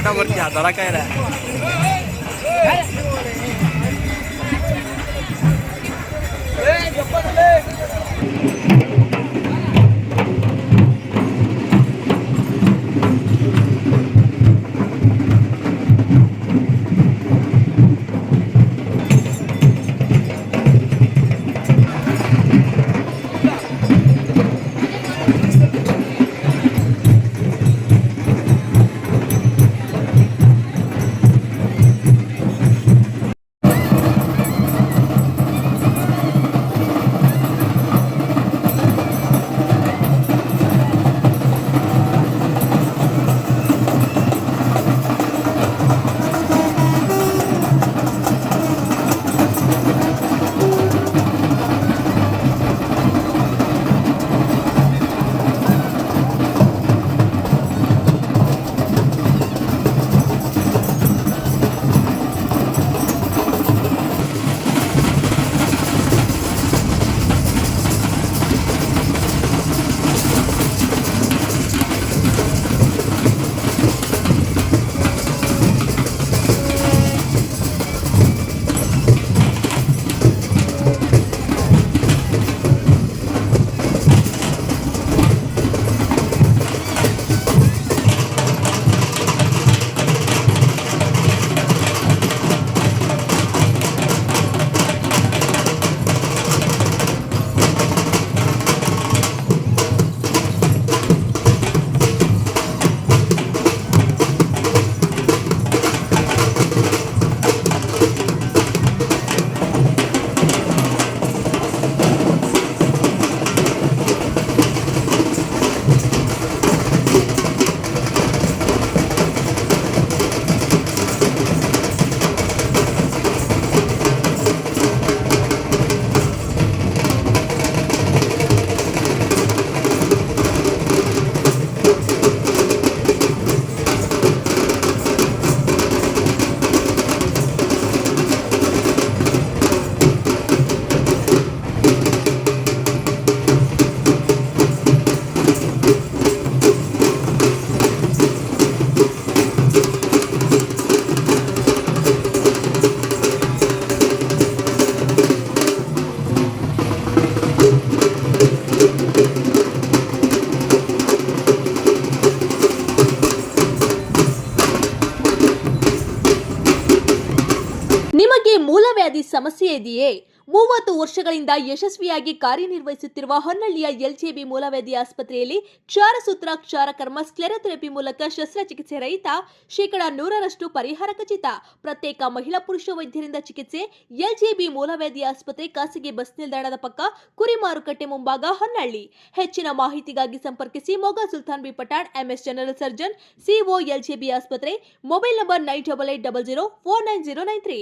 बटा क्या हाथ कह रहा है। ನಿಮಗೆ ಮೂಲವ್ಯಾಧಿ ಸಮಸ್ಯೆ ಇದೆಯೇ ಮೂವತ್ತು ವರ್ಷಗಳಿಂದ ಯಶಸ್ವಿಯಾಗಿ ಕಾರ್ಯನಿರ್ವಹಿಸುತ್ತಿರುವ ಹೊನ್ನಳ್ಳಿಯ ಎಲ್ಜೆಬಿ ಮೂಲವ್ಯಾಧಿ ಆಸ್ಪತ್ರೆಯಲ್ಲಿ ಕ್ಷಾರಸೂತ್ರ ಕ್ಷಾರಕರ್ಮ ಸ್ಕ್ಲೆರೋಥೆರಪಿ ಮೂಲಕ ಶಸ್ತ್ರಚಿಕಿತ್ಸೆ ರಹಿತ ಶೇಕಡಾ ನೂರರಷ್ಟು ಪರಿಹಾರ ಖಚಿತ. ಪ್ರತ್ಯೇಕ ಮಹಿಳಾ ಪುರುಷ ವೈದ್ಯರಿಂದ ಚಿಕಿತ್ಸೆ, ಎಲ್ಜೆಬಿ ಮೂಲವ್ಯಾಧಿ ಆಸ್ಪತ್ರೆ ಖಾಸಗಿ ಬಸ್ ನಿಲ್ದಾಣದ ಪಕ್ಕ ಕುರಿ ಮಾರುಕಟ್ಟೆ ಮುಂಭಾಗ ಹೊನ್ನಳ್ಳಿ. ಹೆಚ್ಚಿನ ಮಾಹಿತಿಗಾಗಿ ಸಂಪರ್ಕಿಸಿ Moga Sultan B Pathan, MS general surgeon, CO LJB ಆಸ್ಪತ್ರೆ, mobile number nine double eight double zero four nine zero nine three.